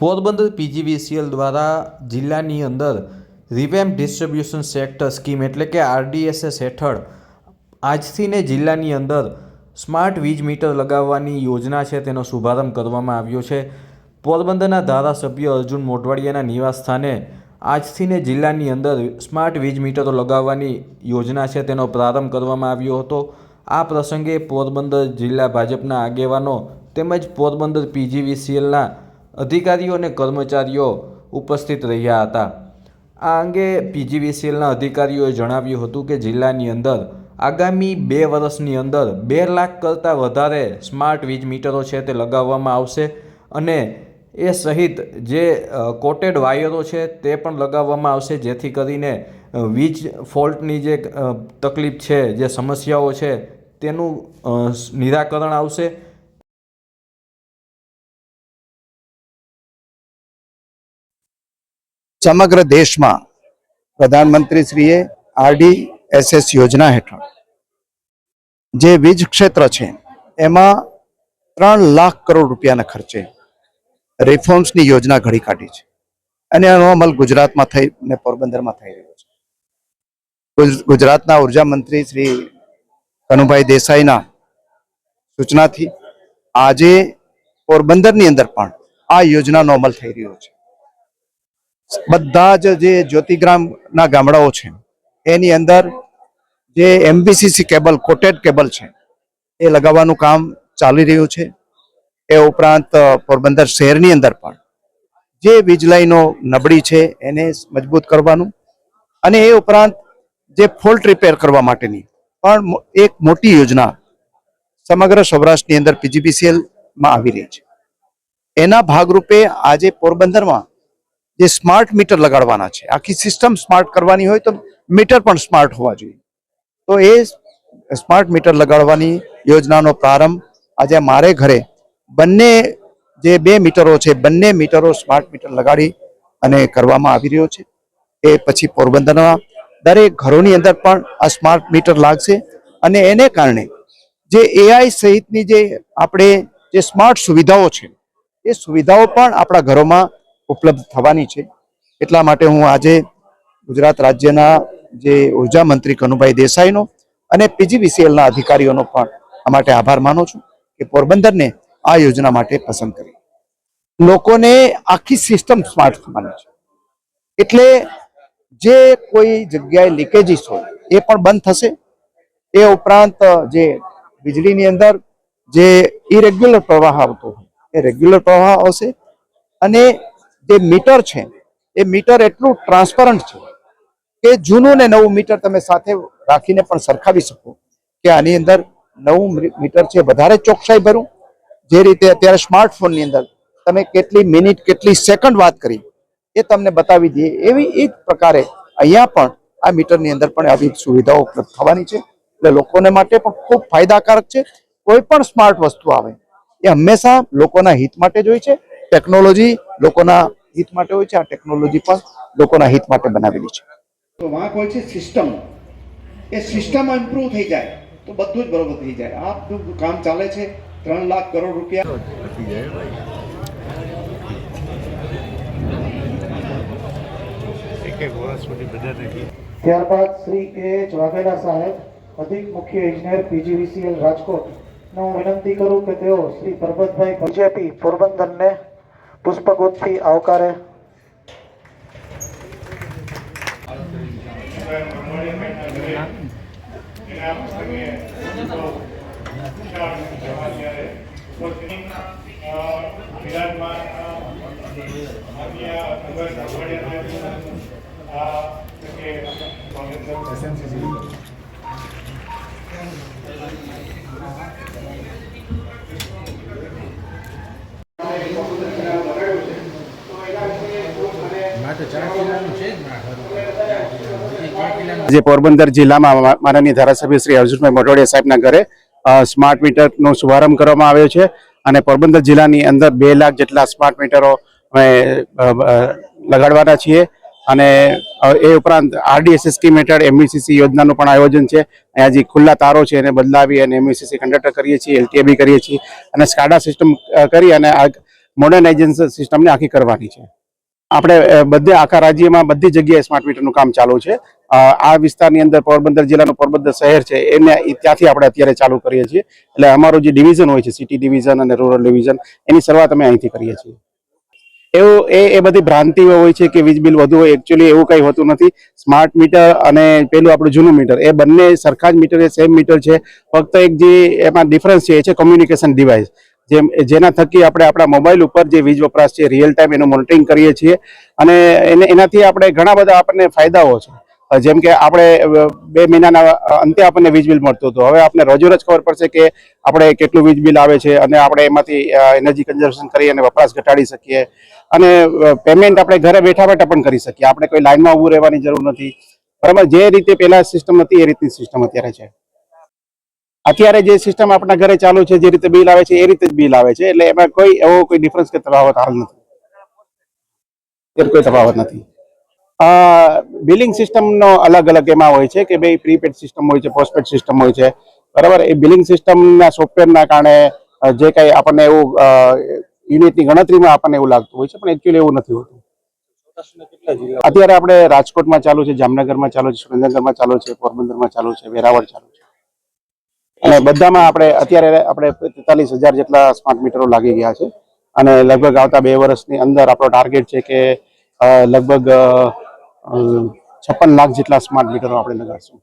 Porbandar PGVCL દ્વારા જિલ્લાની અંદર રિવેમ્પ ડિસ્ટ્રીબ્યુશન સેક્ટર સ્કીમ એટલે કે આરડીએસએસ હેઠળ આજથી ને જિલ્લાની અંદર સ્માર્ટ વીજ મીટર લગાવવાની યોજના છે તેનો શુભારંભ કરવામાં આવ્યો છે. પોરબંદરના ધારાસભ્ય અર્જુન મોઢવાડિયાના નિવાસ સ્થાને આજથી ને જિલ્લાની અંદર સ્માર્ટ વીજ મીટરો લગાવવાની યોજના છે તેનો પ્રારંભ કરવામાં આવ્યો હતો. આ પ્રસંગે પોરબંદર જિલ્લા ભાજપના આગેવાનો તેમજ પોરબંદર પીજીવીસીએલના અધિકારીઓ અને કર્મચારીઓ ઉપસ્થિત રહ્યા હતા. આ અંગે પીજીવીસીએલના અધિકારીઓએ જણાવ્યું હતું કે જિલ્લાની અંદર આગામી બે વર્ષની અંદર બે લાખ કરતાં વધારે સ્માર્ટ વીજ મીટરો છે તે લગાવવામાં આવશે અને એ સહિત જે કોટેડ વાયરો છે તે પણ લગાવવામાં આવશે, જેથી કરીને વીજ ફોલ્ટની જે તકલીફ છે, જે સમસ્યાઓ છે તેનું નિરાકરણ આવશે. સમગ્ર દેશમાં પ્રધાનમંત્રીશ્રીએ એસ યોજના હેઠળ જે વીજ ક્ષેત્ર છે, એમાં ત્રણ લાખ કરોડ રૂપિયાના ખર્ચે રિફોર્મ્સની યોજના ઘડી કાઢી છે. અને એનો અમલ ગુજરાતમાં થઈ ને પોરબંદરમાં થઈ રહ્યો છે. ગુજરાતના ઊર્જા મંત્રી શ્રી કનુભાઈ દેસાઈના સૂચનાથી આજે પોરબંદરની અંદર પણ આ યોજનાનો અમલ થઈ રહ્યો છે. બધા જ જે જ્યોતિગ્રામના ગામડાઓ છે, એની અંદર જે એમબીસીસી કેબલ, કોટેડ કેબલ છે, એ લગાવવાનું કામ ચાલી રહ્યું છે. એ ઉપરાંત પોરબંદર શહેરની અંદર પણ જે વીજ લાઈનો નબળી છે, એને મજબૂત કરવાનું અને એ ઉપરાંત જે ફોલ્ટ રિપેર કરવા માટેની પણ એક મોટી યોજના સમગ્ર સૌરાષ્ટ્રની અંદર પીજીપીસીએલમાં આવી રહી છે. એના ભાગરૂપે આજે પોરબંદરમાં જે સ્માર્ટ મીટર લગાડવાના છે. આખી સિસ્ટમ સ્માર્ટ કરવાની હોય તો મીટર પણ સ્માર્ટ હોવા જોઈએ. તો એ સ્માર્ટ મીટર લગાડવાની યોજનાનો પ્રારંભ આજે મારે ઘરે બંને જે બે મીટરો છે, બંને મીટરો સ્માર્ટ મીટર લગાડી અને કરવામાં આવી રહ્યો છે. એ પછી પોરબંદરના દરેક ઘરોની અંદર પણ આ સ્માર્ટ મીટર લાગશે અને એને કારણે જે એઆઈ સહિતની જે આપણે જે સ્માર્ટ સુવિધાઓ છે, એ સુવિધાઓ પણ આપણા ઘરોમાં ઉપલબ્ધ થવાની છે. એટલા માટે હું આજે ગુજરાત રાજ્યના જે ઊર્જા મંત્રી કનુભાઈ દેસાઈનો અને પીજીવીસીએલના અધિકારીઓનો પણ આ માટે આભાર માનું છું કે પોરબંદરને આ યોજના માટે પસંદ કરી. લોકોને આખી સિસ્ટમ સ્માર્ટ થવાની છે. એટલે જે કોઈ જગ્યાએ લીકેજીસ હોય, એ પણ બંધ થશે. એ ઉપરાંત જે વીજળીની અંદર જે ઇરેગ્યુલર પ્રવાહ આવતો હોય, એ રેગ્યુલર પ્રવાહ આવશે અને જે મીટર છે, એ મીટર એટલું ટ્રાન્સપરન્ટ છે કે જૂનું ને નવું મીટર તમે સાથે રાખીને પણ સરખાવી શકો કે આની અંદર નવું મીટર છે, વધારે ચોકસાઈ ભરું. જે રીતે અત્યારે સ્માર્ટફોનની અંદર તમે કેટલી મિનિટ, કેટલી સેકન્ડ વાત કરી, એ તમને બતાવી દઈએ. એવી એ જ પ્રકારે અહીંયા પણ આ મીટરની અંદર પણ આવી સુવિધાઓ ઉપલબ્ધ થવાની છે. એટલે લોકોને માટે પણ ખૂબ ફાયદાકારક છે. કોઈ પણ સ્માર્ટ વસ્તુ આવે, એ હંમેશા લોકોના હિત માટે જ હોય છે. ટેકનોલોજી લોકોના હિત માટે હોય છે આ ટેકનોલોજી પણ લોકોના હિત માટે બનાવેલી છે. તો વાંક હોય છે સિસ્ટમ. એ સિસ્ટમ ઇમ્પ્રૂવ થઈ જાય તો બધું જ બરોબર થઈ જાય. આ કામ ચાલે છે ત્રણ લાખ કરોડ રૂપિયા. એક એક વર્ષ સુધી બધાને ત્યારબાદ શ્રી કે એચ વાઘેલા સાહેબ અધિક મુખ્ય ઇજનેર પીજીવીસીએલ રાજકોટ ને હું વિનંતી કરું કે તેઓ શ્રી પરબતભાઈ બીજેપી પોરબંદરને પુષ્પગુચ્છથી આવકારે જે પોરબંદર જિલ્લામાં માનનીય ધારાસભ્ય શ્રી અર્જુનભાઈ મોઢોડિયા સાહેબના ઘરે સ્માર્ટ મીટરનો શુભારંભ કરવામાં આવ્યો છે અને પોરબંદર જિલ્લાની અંદર બે લાખ જેટલા સ્માર્ટ મીટરો અમે લગાડવાના છીએ અને એ ઉપરાંત આરડીએસએસ સ્કીમ હેઠળ એમબીસીસી યોજનાનું પણ આયોજન છે. અહીંયા જે ખુલ્લા તારો છે એને બદલાવી અને એમબીસીસી કંડક્ટર કરીએ છીએ, એલટીએબી કરીએ છીએ અને સ્કાડા સિસ્ટમ કરી અને મોડર્નાઇઝેશન સિસ્ટમને આખી કરવાની છે. આપણે બધે આખા રાજ્યમાં બધી જગ્યાએ સ્માર્ટ મીટરનું કામ ચાલુ છે. આ વિસ્તારની અંદર પોરબંદર જિલ્લાનું પોરબંદર શહેર છે, એને ત્યાંથી આપણે અત્યારે ચાલુ કરીએ છીએ. એટલે અમારું જે ડિવિઝન હોય છે સિટી ડિવિઝન અને રૂરલ ડિવિઝન એની શરૂઆત અમે અહીંથી કરીએ છીએ. એવું, એ એ બધી ભ્રાંતિઓ હોય છે કે વીજ બિલ વધુ હોય એકચ્યુઅલી એવું કંઈ હોતું નથી. સ્માર્ટ મીટર અને પેલું આપણું જૂનું મીટર એ બંને સરખા જ મીટર એ સેમ મીટર છે. ફક્ત એક જે એમાં ડિફરન્સ છે, એ છે કોમ્યુનિકેશન ડિવાઇસ જેમ જેના થકી આપણે આપણા મોબાઈલ ઉપર જે વીજ વપરાશ છે રિયલ ટાઈમ એનું મોનિટરિંગ કરીએ છીએ. અને એને એનાથી આપણે ઘણા બધા આપણને ફાયદાઓ છે. જેમ કે આપણે બે મહિનાના અંતે આપણને વીજ બિલ મળતું હતું. હવે આપણે રોજેરોજ ખબર પડશે કે આપણે કેટલું વીજ બિલ આવે છે અને આપણે એમાંથી એનર્જી કન્ઝર્વેશન કરી અને વપરાશ ઘટાડી શકીએ. અને પેમેન્ટ આપણે ઘરે બેઠા બેઠા પણ કરી શકીએ. આપણે કોઈ લાઈનમાં ઊભું રહેવાની જરૂર નથી. બરાબર? જે રીતે પહેલાં સિસ્ટમ હતી એ રીતની સિસ્ટમ અત્યારે છે. અત્યારે જે સિસ્ટમ આપણા ઘરે ચાલુ છે, જે રીતે બિલ આવે છે, એ રીતે જ બિલ આવે છે. એટલે એમાં કોઈ એવો કોઈ ડિફરન્સ કે તફાવત હાલ નથી. એ કોઈ તફાવત નથી. બિલિંગ સિસ્ટમનો અલગ અલગ એમાં હોય છે કે ભાઈ પ્રીપેડ સિસ્ટમ હોય છે પોસ્ટપેડ સિસ્ટમ હોય છે. બરાબર? એ બિલિંગ સિસ્ટમના સોફ્ટવેરના કારણે જે કંઈ આપણને એવું યુનિટની ગણતરીમાં આપણને એવું લાગતું હોય છે, પણ એકચ્યુઅલી એવું નથી હોતું. અત્યારે આપણે રાજકોટમાં ચાલુ છે, જામનગરમાં ચાલુ છે, સુરેન્દ્રનગરમાં ચાલુ છે, પોરબંદરમાં ચાલુ છે, વેરાવળ ચાલુ છે. અને બધામાં આપણે અત્યારે આપણે તેતાલીસ હજાર જેટલા સ્માર્ટ મીટરો લાગી ગયા છે. અને લગભગ આવતા બે વર્ષની અંદર આપણો ટાર્ગેટ છે કે લગભગ છપ્પન લાખ જેટલા સ્માર્ટ મીટરો આપણે લગાડશું.